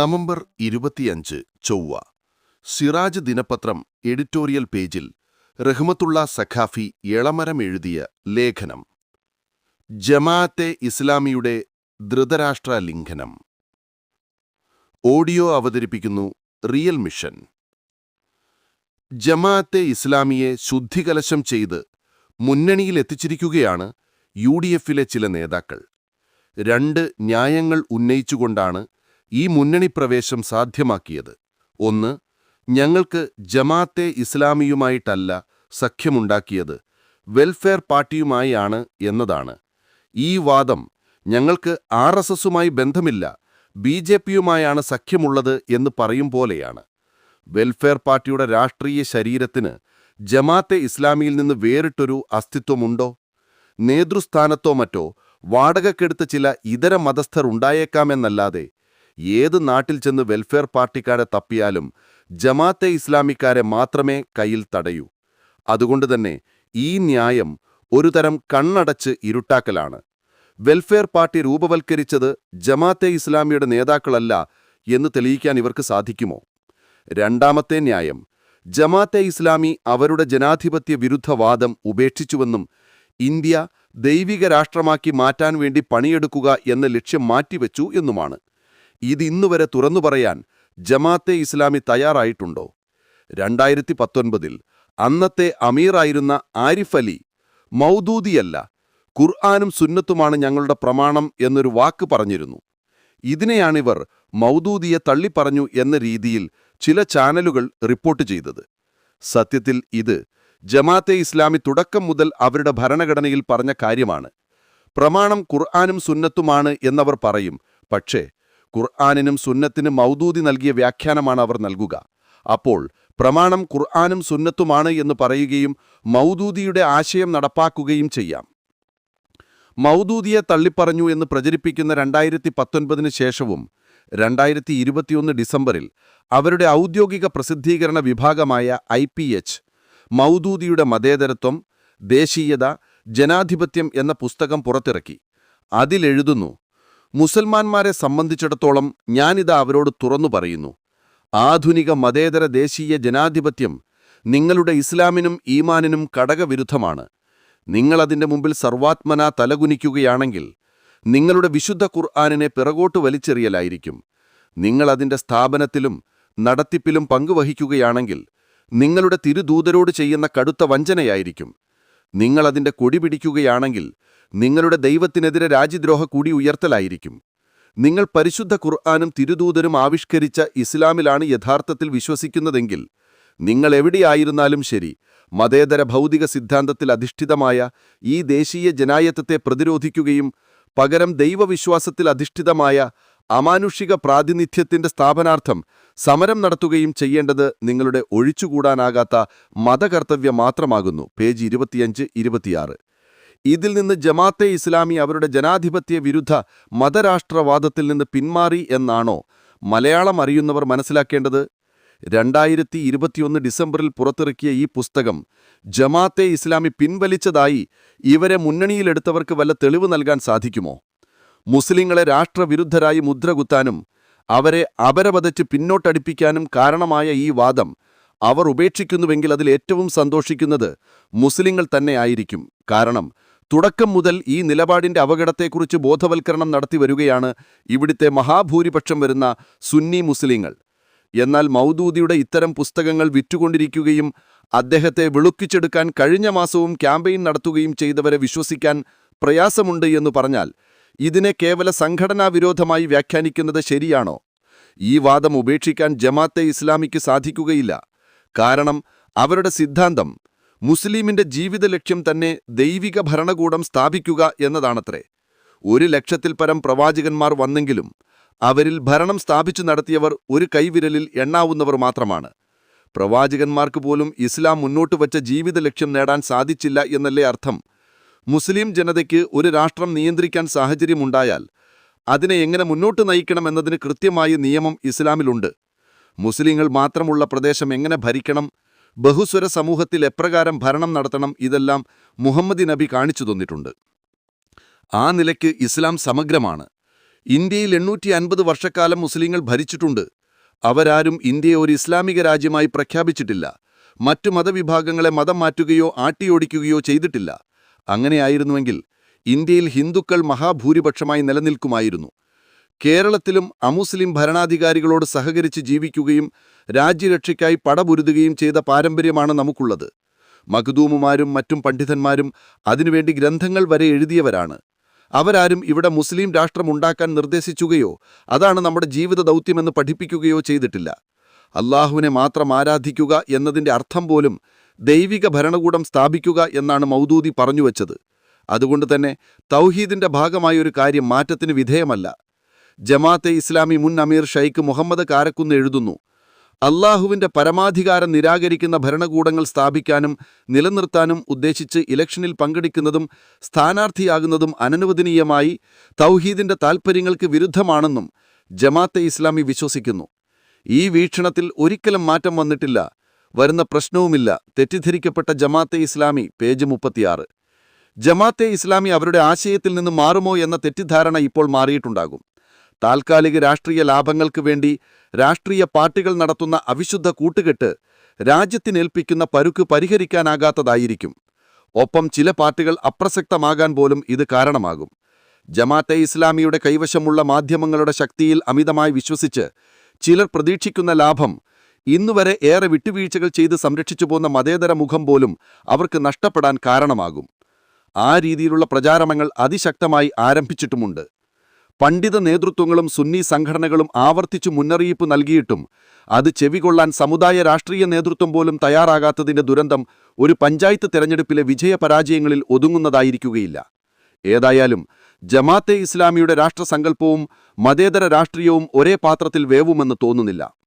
November ഇരുപത്തിയഞ്ച് ചൊവ്വ. സിറാജ് ദിനപത്രം എഡിറ്റോറിയൽ പേജിൽ റഹ്മത്തുള്ള സഖാഫി എളമരം എഴുതിയ ലേഖനം. ജമാഅത്തെ ഇസ്ലാമിയുടെ ധൃതരാഷ്ട്ര ലിംഘനം. ഓഡിയോ അവതരിപ്പിക്കുന്നു റിയൽ മിഷൻ. ജമാഅത്തെ ഇസ്ലാമിയെ ശുദ്ധികലശം ചെയ്ത് മുന്നണിയിലെത്തിച്ചിരിക്കുകയാണ് യു ഡി എഫിലെ ചില നേതാക്കൾ. രണ്ട് ന്യായങ്ങൾ ഉന്നയിച്ചുകൊണ്ടാണ് ഈ മുന്നണി പ്രവേശം സാധ്യമാക്കിയത്. ഒന്ന് ഞങ്ങൾക്ക് ജമാഅത്തെ ഇസ്ലാമിയുമായിട്ടല്ല സഖ്യമുണ്ടാക്കിയത്. വെൽഫെയർ പാർട്ടിയുമായാണ് എന്നതാണ്. ഈ വാദം ഞങ്ങൾക്ക് ആർ എസ് എസുമായി ബന്ധമില്ല ബി ജെ പിയുമായാണ് സഖ്യമുള്ളത് എന്ന് പറയും പോലെയാണ്. വെൽഫെയർ പാർട്ടിയുടെ രാഷ്ട്രീയ ശരീരത്തിന് ജമാഅത്തെ ഇസ്ലാമിയിൽ നിന്ന് വേറിട്ടൊരു അസ്തിത്വമുണ്ടോ? നേതൃസ്ഥാനത്തോ മറ്റോ വാടകക്കെടുത്ത ചില ഇതര മതസ്ഥർ ഉണ്ടായേക്കാമെന്നല്ലാതെ ഏത് നാട്ടിൽ ചെന്ന് വെൽഫെയർ പാർട്ടിക്കാരെ തപ്പിയാലും ജമാഅത്തെ ഇസ്ലാമിക്കാരെ മാത്രമേ കയ്യിൽ തടയൂ. അതുകൊണ്ട് തന്നെ ഈ ന്യായം ഒരുതരം കണ്ണടച്ച് ഇരുട്ടാക്കലാണ്. വെൽഫെയർ പാർട്ടി രൂപവൽക്കരിച്ചത് ജമാഅത്തെ ഇസ്ലാമിയുടെ നേതാക്കളല്ല എന്ന് തെളിയിക്കാൻ ഇവർക്ക് സാധിക്കുമോ? രണ്ടാമത്തെ ന്യായം ജമാഅത്തെ ഇസ്ലാമി അവരുടെ ജനാധിപത്യ വിരുദ്ധവാദം ഉപേക്ഷിച്ചുവെന്നും ഇന്ത്യ ദൈവിക രാഷ്ട്രമാക്കി മാറ്റാൻ വേണ്ടി പണിയെടുക്കുക എന്ന ലക്ഷ്യം മാറ്റിവെച്ചു എന്നുമാണ്. ഇതിന്നുവരെ തുറന്നു പറയാൻ ജമാഅത്തെ ഇസ്ലാമി തയ്യാറായിട്ടുണ്ടോ? രണ്ടായിരത്തി പത്തൊൻപതിൽ അന്നത്തെ അമീറായിരുന്ന ആരിഫ് അലി മൗദൂദിയല്ല ഖുർആാനും സുന്നത്തുമാണ് ഞങ്ങളുടെ പ്രമാണം എന്നൊരു വാക്ക് പറഞ്ഞിരുന്നു. ഇതിനെയാണിവർ മൗദൂദിയെ തള്ളിപ്പറഞ്ഞു എന്ന രീതിയിൽ ചില ചാനലുകൾ റിപ്പോർട്ട് ചെയ്തത്. സത്യത്തിൽ ഇത് ജമാഅത്തെ ഇസ്ലാമി തുടക്കം മുതൽ അവരുടെ ഭരണഘടനയിൽ പറഞ്ഞ കാര്യമാണ്. പ്രമാണം ഖുർആാനും സുന്നത്തുമാണ് എന്നവർ പറയും പക്ഷേ ഖുർആാനിനും സുന്നത്തിനും മൗദൂദി നൽകിയ വ്യാഖ്യാനമാണ് അവർ നൽകുക. അപ്പോൾ പ്രമാണം ഖുർആാനും സുന്നത്തുമാണ് എന്ന് പറയുകയും മൗദൂദിയുടെ ആശയം നടപ്പാക്കുകയും ചെയ്യാം. മൗദൂദിയെ തള്ളിപ്പറഞ്ഞു എന്ന് പ്രചരിപ്പിക്കുന്ന രണ്ടായിരത്തി പത്തൊൻപതിന് ശേഷവും രണ്ടായിരത്തി ഇരുപത്തിയൊന്ന് ഡിസംബറിൽ അവരുടെ ഔദ്യോഗിക പ്രസിദ്ധീകരണ വിഭാഗമായ ഐ പി എച്ച് മൗദൂദിയുടെ മതേതരത്വം ദേശീയത ജനാധിപത്യം എന്ന പുസ്തകം പുറത്തിറക്കി. അതിലെഴുതുന്നു മുസൽമാന്മാരെ സംബന്ധിച്ചിടത്തോളം ഞാനിത് അവരോട് തുറന്നു പറയുന്നു. ആധുനിക മതേതര ദേശീയ ജനാധിപത്യം നിങ്ങളുടെ ഇസ്ലാമിനും ഈമാനിനും കടകവിരുദ്ധമാണ്. നിങ്ങളതിന്റെ മുമ്പിൽ സർവാത്മന തലകുനിക്കുകയാണെങ്കിൽ നിങ്ങളുടെ വിശുദ്ധ ഖുർആാനിനെ പിറകോട്ട് വലിച്ചെറിയലായിരിക്കും. നിങ്ങളതിന്റെ സ്ഥാപനത്തിലും നടത്തിപ്പിലും പങ്കുവഹിക്കുകയാണെങ്കിൽ നിങ്ങളുടെ തിരുദൂതരോട് ചെയ്യുന്ന കടുത്ത വഞ്ചനയായിരിക്കും. നിങ്ങളതിന്റെ കൊടി പിടിക്കുകയാണെങ്കിൽ നിങ്ങളുടെ ദൈവത്തിനെതിരെ രാജ്യദ്രോഹ കൂടി ഉയർത്തലായിരിക്കും. നിങ്ങൾ പരിശുദ്ധ ഖുർആാനും തിരുദൂതരും ആവിഷ്കരിച്ച ഇസ്ലാമിലാണ് യഥാർത്ഥത്തിൽ വിശ്വസിക്കുന്നതെങ്കിൽ നിങ്ങൾ എവിടെയായിരുന്നാലും ശരി മതേതര ഭൗതിക സിദ്ധാന്തത്തിൽ അധിഷ്ഠിതമായ ഈ ദേശീയ ജനായത്തത്തെ പ്രതിരോധിക്കുകയും പകരം ദൈവവിശ്വാസത്തിൽ അധിഷ്ഠിതമായ അമാനുഷിക പ്രാതിനിധ്യത്തിന്റെ സ്ഥാപനാർത്ഥം സമരം നടത്തുകയും ചെയ്യേണ്ടത് നിങ്ങളുടെ ഒഴിച്ചുകൂടാനാകാത്ത മതകർത്തവ്യം മാത്രമാകുന്നു. പേജ് ഇരുപത്തിയഞ്ച് ഇരുപത്തിയാറ്. ഇതിൽ നിന്ന് ജമാത്തെ ഇസ്ലാമി അവരുടെ ജനാധിപത്യ വിരുദ്ധ മതരാഷ്ട്രവാദത്തിൽ നിന്ന് പിന്മാറി എന്നാണോ മലയാളം അറിയുന്നവർ മനസ്സിലാക്കേണ്ടത്? രണ്ടായിരത്തി ഇരുപത്തിയൊന്ന് ഡിസംബറിൽ പുറത്തിറക്കിയ ഈ പുസ്തകം ജമാത്തെ ഇസ്ലാമി പിൻവലിച്ചതായി ഇവരെ മുന്നണിയിലെടുത്തവർക്ക് വല്ല തെളിവ് നൽകാൻ സാധിക്കുമോ? മുസ്ലിങ്ങളെ രാഷ്ട്രവിരുദ്ധരായി മുദ്രകുത്താനും അവരെ അപരവതച്ച് പിന്നോട്ടടിപ്പിക്കാനും കാരണമായ ഈ വാദം അവർ ഉപേക്ഷിക്കുന്നുവെങ്കിൽ അതിൽ ഏറ്റവും സന്തോഷിക്കുന്നത് മുസ്ലിങ്ങൾ തന്നെ ആയിരിക്കും. കാരണം തുടക്കം മുതൽ ഈ നിലപാടിന്റെ അപകടത്തെക്കുറിച്ച് ബോധവൽക്കരണം നടത്തി വരികയാണ് ഇവിടുത്തെ മഹാഭൂരിപക്ഷം വരുന്ന സുന്നി മുസ്ലിങ്ങൾ. എന്നാൽ മൗദൂദിയുടെ ഇത്തരം പുസ്തകങ്ങൾ വിറ്റുകൊണ്ടിരിക്കുകയും അദ്ദേഹത്തെ വെളുക്കിച്ചെടുക്കാൻ കഴിഞ്ഞ മാസവും ക്യാമ്പയിൻ നടത്തുകയും ചെയ്തവരെ വിശ്വസിക്കാൻ പ്രയാസമുണ്ട് എന്ന് പറഞ്ഞാൽ ഇതിനെ കേവല സംഘടനാ വിരോധമായി വ്യാഖ്യാനിക്കുന്നത് ശരിയാണോ? ഈ വാദം ഉപേക്ഷിക്കാൻ ജമാത്തെ ഇസ്ലാമിക്ക് സാധിക്കുകയില്ല. കാരണം അവരുടെ സിദ്ധാന്തം മുസ്ലിമിന്റെ ജീവിത ലക്ഷ്യം തന്നെ ദൈവിക ഭരണകൂടം സ്ഥാപിക്കുക എന്നതാണത്രേ. ഒരു ലക്ഷത്തിൽ പരം പ്രവാചകന്മാർ വന്നെങ്കിലും അവരിൽ ഭരണം സ്ഥാപിച്ചു നടത്തിയവർ ഒരു കൈവിരലിൽ എണ്ണാവുന്നവർ മാത്രമാണ്. പ്രവാചകന്മാർക്ക് പോലും ഇസ്ലാം മുന്നോട്ട് വച്ച ജീവിത ലക്ഷ്യം നേടാൻ സാധിച്ചില്ല എന്നല്ലേ അർത്ഥം? മുസ്ലിം ജനതയ്ക്ക് ഒരു രാഷ്ട്രം നിയന്ത്രിക്കാൻ സാഹചര്യമുണ്ടായാൽ അതിനെ എങ്ങനെ മുന്നോട്ട് നയിക്കണം എന്നതിന് കൃത്യമായ നിയമം ഇസ്ലാമിലുണ്ട്. മുസ്ലിങ്ങൾ മാത്രമുള്ള പ്രദേശം എങ്ങനെ ഭരിക്കണം ബഹുസ്വര സമൂഹത്തിൽ എപ്രകാരം ഭരണം നടത്തണം ഇതെല്ലാം മുഹമ്മദി നബി കാണിച്ചു തന്നിട്ടുണ്ട്. ആ നിലയ്ക്ക് ഇസ്ലാം സമഗ്രമാണ്. ഇന്ത്യയിൽ എണ്ണൂറ്റി അൻപത് വർഷക്കാലം മുസ്ലിങ്ങൾ ഭരിച്ചിട്ടുണ്ട്. അവരാരും ഇന്ത്യയെ ഒരു ഇസ്ലാമിക രാജ്യമായി പ്രഖ്യാപിച്ചിട്ടില്ല. മറ്റു മതവിഭാഗങ്ങളെ മതം മാറ്റുകയോ ആട്ടിയോടിക്കുകയോ ചെയ്തിട്ടില്ല. അങ്ങനെയായിരുന്നുവെങ്കിൽ ഇന്ത്യയിൽ ഹിന്ദുക്കൾ മഹാഭൂരിപക്ഷമായി നിലനിൽക്കുമായിരുന്നു. കേരളത്തിലും അമുസ്ലിം ഭരണാധികാരികളോട് സഹകരിച്ച് ജീവിക്കുകയും രാജ്യരക്ഷയ്ക്കായി പടപുരുതുകയും ചെയ്ത പാരമ്പര്യമാണ് നമുക്കുള്ളത്. മഖദൂമുമാരും മറ്റും പണ്ഡിതന്മാരും അതിനുവേണ്ടി ഗ്രന്ഥങ്ങൾ വരെ എഴുതിയവരാണ്. അവരാരും ഇവിടെ മുസ്ലിം രാഷ്ട്രമുണ്ടാക്കാൻ നിർദ്ദേശിക്കുകയോ അതാണ് നമ്മുടെ ജീവിത ദൗത്യമെന്ന് പഠിപ്പിക്കുകയോ ചെയ്തിട്ടില്ല. അള്ളാഹുവിനെ മാത്രം ആരാധിക്കുക എന്നതിന്റെ അർത്ഥം പോലും ദൈവിക ഭരണകൂടം സ്ഥാപിക്കുക എന്നാണ് മൗദൂദി പറഞ്ഞു പറഞ്ഞുവച്ചത് അതുകൊണ്ട് തന്നെ തൗഹീദിന്റെ ഭാഗമായ ഒരു കാര്യം മാറ്റത്തിന് വിധേയമല്ല. ജമാഅത്തെ ഇസ്ലാമി മുൻ അമീർ ഷെയ്ഖ് മുഹമ്മദ് കാരക്കുന്ന് എഴുതുന്നു അള്ളാഹുവിന്റെ പരമാധികാരം നിരാകരിക്കുന്ന ഭരണകൂടങ്ങൾ സ്ഥാപിക്കാനും നിലനിർത്താനും ഉദ്ദേശിച്ച് ഇലക്ഷനിൽ പങ്കെടുക്കുന്നതും സ്ഥാനാർത്ഥിയാകുന്നതും അനനുവദനീയമായി തൗഹീദിന്റെ താൽപ്പര്യങ്ങൾക്ക് വിരുദ്ധമാണെന്നും ജമാഅത്തെ ഇസ്ലാമി വിശ്വസിക്കുന്നു. ഈ വീക്ഷണത്തിൽ ഒരിക്കലും മാറ്റം വന്നിട്ടില്ല. വരുന്ന പ്രശ്നവുമില്ല. തെറ്റിദ്ധരിക്കപ്പെട്ട ജമാത്തെ ഇസ്ലാമി പേജ് മുപ്പത്തിയാറ്. ജമാത്തെ ഇസ്ലാമി അവരുടെ ആശയത്തിൽ നിന്ന് മാറുമോ എന്ന തെറ്റിദ്ധാരണ ഇപ്പോൾ മാറിയിട്ടുണ്ടാകും. താൽക്കാലിക രാഷ്ട്രീയ ലാഭങ്ങൾക്ക് വേണ്ടി രാഷ്ട്രീയ പാർട്ടികൾ നടത്തുന്ന അവിശുദ്ധ കൂട്ടുകെട്ട് രാജ്യത്തിനേൽപ്പിക്കുന്ന പരുക്ക് പരിഹരിക്കാനാകാത്തതായിരിക്കും. ഒപ്പം ചില പാർട്ടികൾ അപ്രസക്തമാകാൻ പോലും ഇത് കാരണമാകും. ജമാത്തെ ഇസ്ലാമിയുടെ കൈവശമുള്ള മാധ്യമങ്ങളുടെ ശക്തിയിൽ അമിതമായി വിശ്വസിച്ച് ചിലർ പ്രതീക്ഷിക്കുന്ന ലാഭം ഇന്നുവരെ ഏറെ വിട്ടുവീഴ്ചകൾ ചെയ്ത് സംരക്ഷിച്ചു പോന്ന മതേതര മുഖം പോലും അവർക്ക് നഷ്ടപ്പെടാൻ കാരണമാകും. ആ രീതിയിലുള്ള പ്രചാരണങ്ങൾ അതിശക്തമായി ആരംഭിച്ചിട്ടുമുണ്ട്. പണ്ഡിത നേതൃത്വങ്ങളും സുന്നി സംഘടനകളും ആവർത്തിച്ചു മുന്നറിയിപ്പ് നൽകിയിട്ടും അത് ചെവികൊള്ളാൻ സമുദായ രാഷ്ട്രീയ നേതൃത്വം പോലും തയ്യാറാകാത്തതിന്റെ ദുരന്തം ഒരു പഞ്ചായത്ത് തെരഞ്ഞെടുപ്പിലെ വിജയപരാജയങ്ങളിൽ ഒതുങ്ങുന്നതായിരിക്കുകയില്ല. ഏതായാലും ജമാത്തെ ഇസ്ലാമിയുടെ രാഷ്ട്രസങ്കല്പവും മതേതര രാഷ്ട്രീയവും ഒരേ പാത്രത്തിൽ വേവുമെന്ന് തോന്നുന്നില്ല.